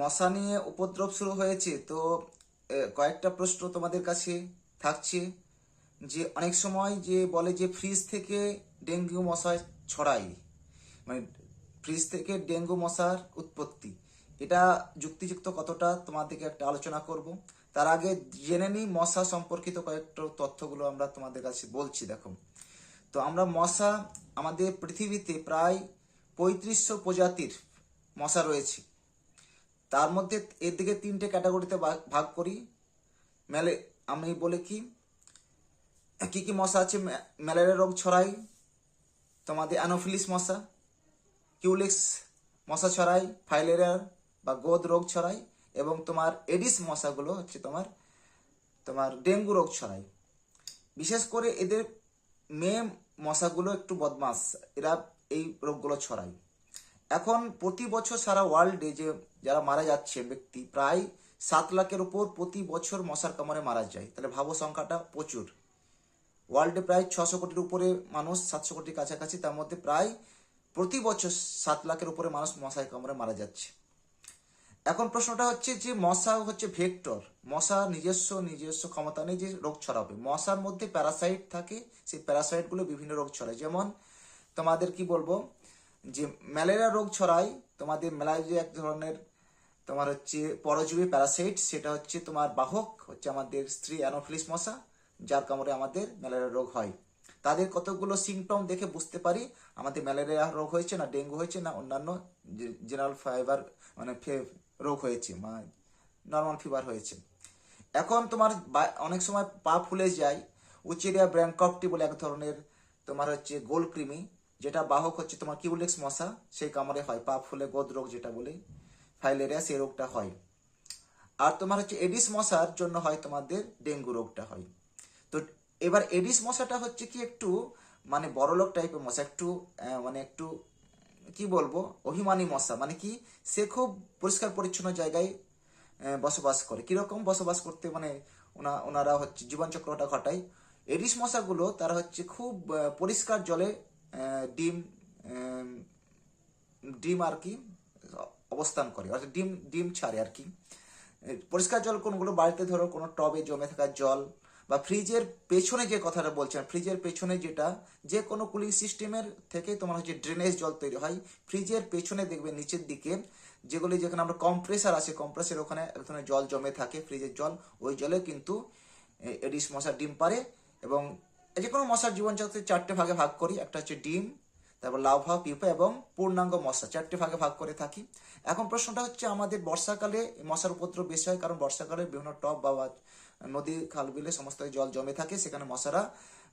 মশা নিয়ে উপদ্রব শুরু হয়েছে, তো কয়েকটা প্রশ্ন তোমাদের কাছে থাকছে, যে অনেক সময় যে বলে যে ফ্রিজ থেকে ডেঙ্গু মশা ছড়ায় মানে ফ্রিজ থেকে ডেঙ্গু মশার উৎপত্তি, এটা যুক্তিযুক্ত কতটা তোমাদেরকে একটা আলোচনা করব। তার আগে জেনে নিই মশা সম্পর্কিত কয়েকটা তথ্যগুলো আমরা তোমাদের কাছে বলছি, দেখো। তো আমরা মশা আমাদের পৃথিবীতে প্রায় পঁয়ত্রিশশো প্রজাতির মশা রয়েছে। তার মধ্যে এর দিকে তিনটে ক্যাটাগরিতে ভাগ- করি। মেলে, আমি বলে কি কি কি মশা আছে? ম্যালেরিয়া রোগ ছড়াই। তোমাদের অ্যানোফিলিস মশা, কিউলিক্স মশা ছড়াই ফাইলেরিয়ার বা গোদ রোগ ছড়াই এবং তোমার এডিস মশাগুলো হচ্ছে তোমার তোমার ডেঙ্গু রোগ ছড়াই। বিশেষ করে এদের মেয়ে মশাগুলো একটু বদমাস, এরা এই রোগগুলো ছড়ায়। এখন প্রতি বছর সারা ওয়ার্ল্ডে যে যারা মারা যাচ্ছে ব্যক্তি, প্রায় সাত লাখের উপর প্রতি বছর মশার কামড়ে মারা যায়। তাহলে ভাবো সংখ্যাটা প্রচুর। ওয়ার্ল্ডে প্রায় ছশো কোটির উপরে মানুষ, সাতশো কোটির কাছাকাছি, তার মধ্যে প্রায় প্রতি বছর সাত লাখের উপরে মানুষ মশায় কামড়ে মারা যাচ্ছে। এখন প্রশ্নটা হচ্ছে যে মশা হচ্ছে ভেক্টর মশা নিজস্ব নিজস্ব ক্ষমতা নেই যে রোগ ছড়াবে। মশার মধ্যে প্যারাসাইট থাকে, সেই প্যারাসাইটগুলো বিভিন্ন রোগ ছড়ায়। যেমন তোমাদের কি বলব যে ম্যালেরিয়া রোগ ছড়ায়, তোমাদের ম্যালেরিয়া এক ধরনের তোমার হচ্ছে পরজীবী প্যারাসাইট, সেটা হচ্ছে তোমার বাহক, হচ্ছে আমাদের স্ত্রী অ্যানোফিলিস মশা, যার কামড়ে আমাদের ম্যালেরিয়া রোগ হয়। তাদের কতগুলো সিমটম দেখে বুঝতে পারি, আমাদের ম্যালেরিয়া রোগ হয়েছে না, ডেঙ্গু হয়েছে না, অন্যান্য জেনারেল ফাইবার মানে রোগ হয়েছে নর্মাল ফিভার হয়েছে। এখন তোমার অনেক সময় পা ফুলে যায় উচেরিয়া ব্র্যাঙ্কপটি বলে এক ধরনের তোমার হচ্ছে গোল কৃমি যেটা বাহক হচ্ছে তোমার কিউলেক্স মশা, সেই কামড়ে হয় পা ফুলে গোদ রোগ যেটা বলে ফাইলেরিয়া সেই রোগটা হয়। আর তোমার হচ্ছে এডিস মশার জন্য হয় তোমাদের ডেঙ্গু রোগটা হয়। তো এবার এডিস মশাটা হচ্ছে কি একটু মানে বড়লোক টাইপের মশা, একটু মানে একটু, কি বলব, অভিমানী মশা মানে কি, সে খুব পরিষ্কার পরিচ্ছন্ন জায়গায় বসবাস করে। কীরকম বসবাস করতে মানে ওনা, ওনারা হচ্ছে জীবনচক্রটা ঘটায়। এডিস মশাগুলো তারা হচ্ছে খুব পরিষ্কার জলে ডিম ডিম আর কি অবস্থান করে। অর্থাৎ ডিম ডিম ছাড়ে আর কি। পরিষ্কার জল কোনগুলো? বাড়িতে ধরো কোনো টবে জমে থাকা জল বা ফ্রিজের পেছনে যে কথাটা বলছেন, ফ্রিজের পেছনে যেটা, যে কোনো কুলিং সিস্টেমের থেকে তোমার হচ্ছে ড্রেনেজ জল তৈরি হয়। ফ্রিজের পেছনে দেখবে নিচের দিকে যেগুলি যেখানে আমরা কম্প্রেসার আছে কম্প্রেসার ওখানে এক ধরনের জল জমে থাকে, ফ্রিজের জল। ওই জলে কিন্তু এডিস মশার ডিম পারে এবং যে কোনো মশার জীবনচক্রে চারটে ভাগে ভাগ করি। একটা হচ্ছে ডিম, তারপর লাভা পিপা এবং পূর্ণাঙ্গ মশা। চারটে ভাগে ভাগ করে থাকি। এখন প্রশ্নটা হচ্ছে, আমাদের বর্ষাকালে মশার উপদ্রব বেশি হয় কারণ বর্ষাকালে বিভিন্ন বা বা নদী, খাল বিলে সমস্ত জল জমে থাকে, সেখানে মশারা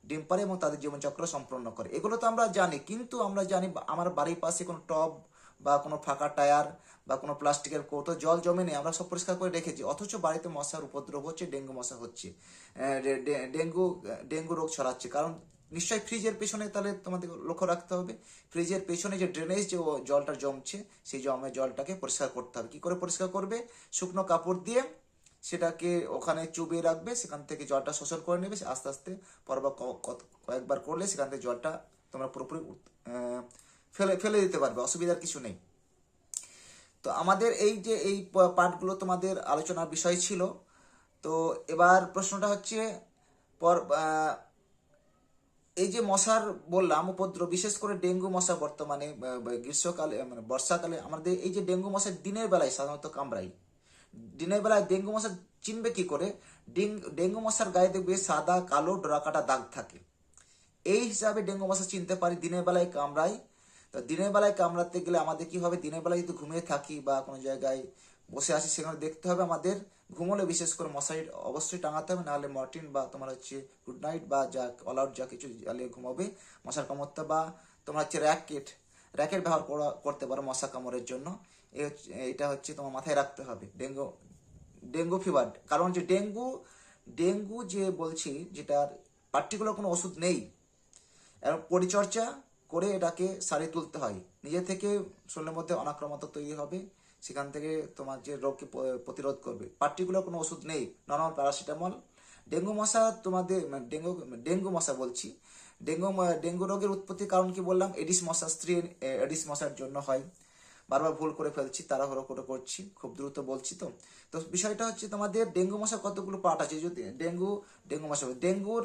ডিম পারে এবং তাদের জীবনচক্র সম্পন্ন করে। এগুলো তো আমরা জানি, কিন্তু আমরা জানি আমার বাড়ির পাশে কোনো টব বা কোনো ফাঁকা টায়ার বা কোনো প্লাস্টিকের কৌটো, জল জমে নেই, আমরা সব পরিষ্কার করে রেখেছি। অথচ বাড়িতে মশার উপদ্রব হচ্ছে, ডেঙ্গু মশা হচ্ছে ডেঙ্গু ডেঙ্গু রোগ ছড়াচ্ছে। কারণ নিশ্চয়ই ফ্রিজের পেছনে তাহলে তোমাদের লক্ষ্য রাখতে হবে, ফ্রিজের পেছনে যে ড্রেনেজ যে জলটা জমছে, সেই জমে জলটাকে পরিষ্কার করতে হবে। কি করে পরিষ্কার করবে? শুকনো কাপড় দিয়ে সেটাকে ওখানে চুবিয়ে রাখবে, সেখান থেকে জলটা শোষণ করে নেবে আস্তে আস্তে পরবার কয়েকবার করলে সেখান থেকে জলটা তোমরা পুরোপুরি ফেলে ফেলে দিতে পারবে, অসুবিধার কিছু নেই। তো আমাদের এই যে, এই প- পাঠগুলো তোমাদের আলোচনার বিষয় ছিল, তো এবার প্রশ্নটা হচ্ছে, পর এই যে মশার বললাম, উপদ্রব, বিশেষ করে ডেঙ্গু মশা বর্তমানে গ্রীষ্মকালে মানে বর্ষাকালে, আমাদের এই যে ডেঙ্গু মশা দিনের বেলায় সাধারণত কামড়াই দিনের বেলায় ডেঙ্গু মশা চিনবে কি করে? ডেঙ্গু মশার গায়ে দেখবে সাদা, কালো, ডোরাকাটা দাগ থাকে। এই হিসাবে ডেঙ্গু মশা চিনতে পারি, দিনের বেলায় কামড়াই তো দিনের বেলায় কামড়াতে গেলে আমাদের কি হবে? দিনের বেলায় যদি ঘুমিয়ে থাকি বা কোনো জায়গায় বসে আসি, সেখানে দেখতে হবে আমাদের ঘুমোলে বিশেষ করে মশারি অবশ্যই টাঙাতে হবে, নাহলে মর্টিন বা তোমার হচ্ছে গুড নাইট বা যা অল আউট যা কিছু জ্বালিয়ে ঘুমাবে, মশার কামড়তে বা তোমার হচ্ছে র্যাকেট র্যাকেট ব্যবহার করা, করতে পারো মশা কামড়ের জন্য। এটা হচ্ছে তোমার মাথায় রাখতে হবে। ডেঙ্গু ডেঙ্গু ফিভার কারণ যে ডেঙ্গু ডেঙ্গু যে বলছি, যেটার পার্টিকুলার কোনো ওষুধ নেই পরিচর্যা করে এটাকে সারিয়ে তুলতে হয়। নিজে থেকে শরীরের মধ্যে অনাক্রমতা তৈরি হবে, সেখান থেকে তোমার যে রোগকে প্রতিরোধ করবে। পার্টিকুলার কোনো ওষুধ নেই নর্মাল প্যারাসিটামল ডেঙ্গু মশা তোমাদের মানে ডেঙ্গু ডেঙ্গু মশা বলছি। ডেঙ্গু ডেঙ্গু রোগের উৎপত্তির কারণ কি বললাম? এডিস মশা, স্ত্রী এডিস মশার জন্য হয়। বারবার ভুল করে ফেলছি, তাড়াহুড়ো করে করছি, খুব দ্রুত বলছি তো। তো বিষয়টা হচ্ছে তোমাদের ডেঙ্গু মশা কতগুলো পার্ট আছে? যদি ডেঙ্গু ডেঙ্গু মশা ডেঙ্গুর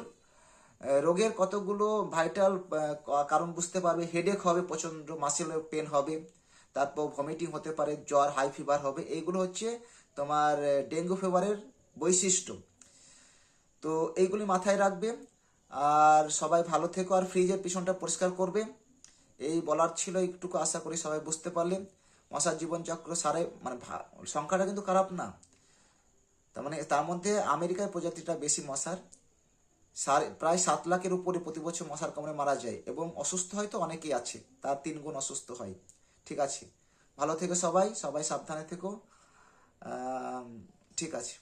রোগের কতগুলো ভাইটাল কারণ বুঝতে পারবে হেডেক হবে প্রচণ্ড মাসেল পেন হবে, তারপর ভমিটিং হতে পারে, জ্বর হাই ফিভার হবে এইগুলো হচ্ছে তোমার ডেঙ্গু ফিভারের বৈশিষ্ট্য। তো এইগুলি মাথায় রাখবে, আর সবাই ভালো থেকো, আর ফ্রিজের পিছনটা পরিষ্কার করবে। এই বলার ছিল, একটুকু আশা করি সবাই বুঝতে পারলেন। মশার জীবনচক্র সারে মানে সংখ্যাটা কিন্তু খারাপ না। তার মানে তার মধ্যে আমেরিকার প্রজাতিটা বেশি মশার। সাড়ে, প্রায় সাত লাখের উপরে প্রতি বছর মশার কামড়ে মারা যায় এবং অসুস্থ হয় তো অনেকেই আছে, তার তিন গুণ অসুস্থ হয়। ঠিক আছে? ভালো থেকো সবাই সবাই সাবধানে থেকো। ঠিক আছে।